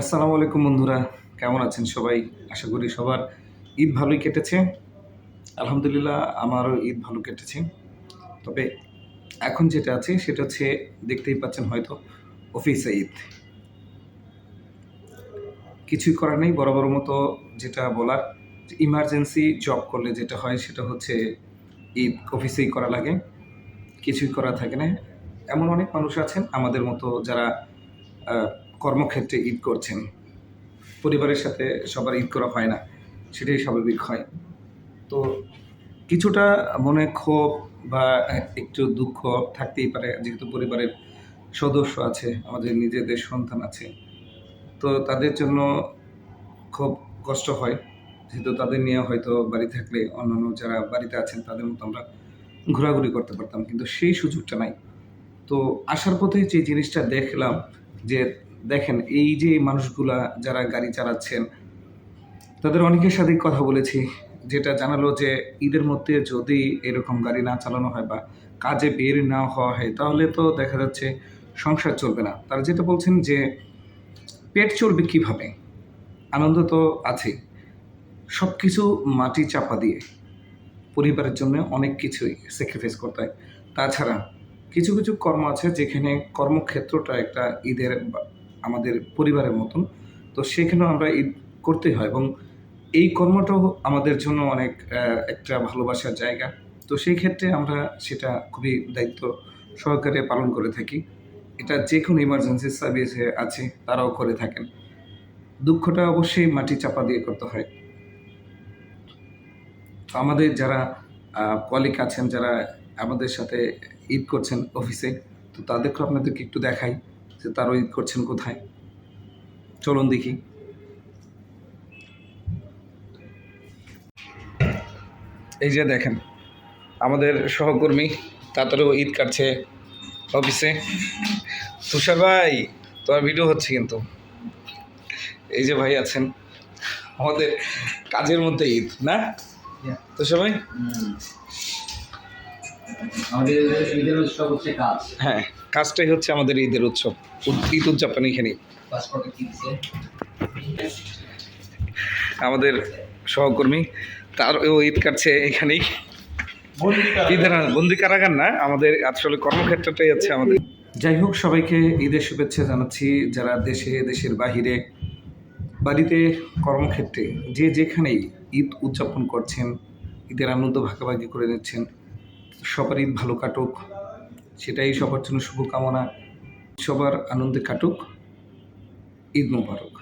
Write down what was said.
আসসালামু আলাইকুম বন্ধুরা, কেমন আছেন সবাই? আশা করি সবার ঈদ ভালোই কেটেছে। আলহামদুলিল্লাহ আমারও ঈদ ভালো কেটেছে। তবে এখন যেটা আছে, সেটা হচ্ছে দেখতেই পাচ্ছেন হয়তো অফিসে ঈদ। কিছুই করার নেই, বরাবর মতো যেটা বলার ইমার্জেন্সি জব করলে যেটা হয়, সেটা হচ্ছে ঈদ অফিসেই করা লাগে। কিছুই করা থাকে না। এমন অনেক মানুষ আছেন, আমাদের মতো যারা কর্মক্ষেত্রে ঈদ করছেন। পরিবারের সাথে সবার ঈদ করা হয় না, সেটাই স্বাভাবিক হয়। তো কিছুটা মনে ক্ষোভ বা একটু দুঃখ থাকতেই পারে, যেহেতু পরিবারের সদস্য আছে, আমাদের নিজেদের সন্তান আছে। তো তাদের জন্য খুব কষ্ট হয়, যেহেতু তাদের নিয়ে হয়তো বাড়ি থাকলে অন্যান্য যারা বাড়িতে আছেন, তাদের মতো আমরা ঘোরাঘুরি করতে পারতাম, কিন্তু সেই সুযোগটা নাই। তো আসার পথে যে জিনিসটা দেখলাম, যে দেখেন, এই যে মানুষগুলা যারা গাড়ি চালাচ্ছেন, তাদের অনেকের সাথেই কথা বলেছি, যেটা জানালো যে ঈদের মধ্যে যদি এরকম গাড়ি না চালানো হয় বা কাজে বের না হওয়া হয়, তাহলে তো দেখা যাচ্ছে সংসার চলবে না। তারা যেটা বলছেন যে, পেট চলবে কীভাবে? আনন্দ তো আছে। সব কিছু মাটি চাপা দিয়ে পরিবারের জন্য অনেক কিছুই স্যাক্রিফাইস করতে হয়। তাছাড়া কিছু কিছু কর্ম আছে যেখানে কর্মক্ষেত্রটা একটা ঈদের আমাদের পরিবারের মতন। তো সেখানেও আমরা ঈদ করতেই হয় এবং এই কর্মটাও আমাদের জন্য অনেক একটা ভালোবাসার জায়গা। তো সেই ক্ষেত্রে আমরা সেটা খুবই দায়িত্ব সহকারে পালন করে থাকি। এটা যে কোনো ইমার্জেন্সি সার্ভিসে আছে, তারাও করে থাকেন। দুঃখটা অবশ্যই মাটি চাপা দিয়ে করতে হয়। আমাদের যারা কলিক আছেন, যারা আমাদের সাথে ঈদ করছেন অফিসে তো তাদেরকে আপনাদেরকে একটু দেখাই। যে তারাও ঈদ করছেন কোথায়? চলুন দেখি। এই যে দেখেন আমাদের সহকর্মী তাদেরও ঈদ কাটছে অফিসে। তুষার ভাই তোমার ভিডিও হচ্ছে কিন্তু। এই যে ভাই আছেন আমাদের কাজের মধ্যে ঈদ না? তুষার ভাই? আমাদের ঈদের উৎসব হচ্ছে কাজ। হ্যাঁ। কাজটাই হচ্ছে আমাদের ঈদের উৎসব। ঈদ উদযাপন এখানে। আমাদের সহকর্মী, তার ও ঈদ কাটছে এখানেই। ঈদের বন্দি কারাগার না, আমাদের আসলে কর্মক্ষেত্রটাই হচ্ছে আমাদের। যাই হোক, সবাইকে ঈদের শুভেচ্ছা জানাচ্ছি, যারা দেশে, দেশের বাহিরে, বাড়িতে কর্মক্ষেত্রে যে যেখানেই ঈদ উদযাপন করছেন, ঈদের আনন্দ ভাগাভাগি করে নিচ্ছেন, সবার ঈদ ভালো কাটুক। সেটাই সবার জন্য শুভকামনা। সবার আনন্দে কাটুক। ঈদ মোবারক।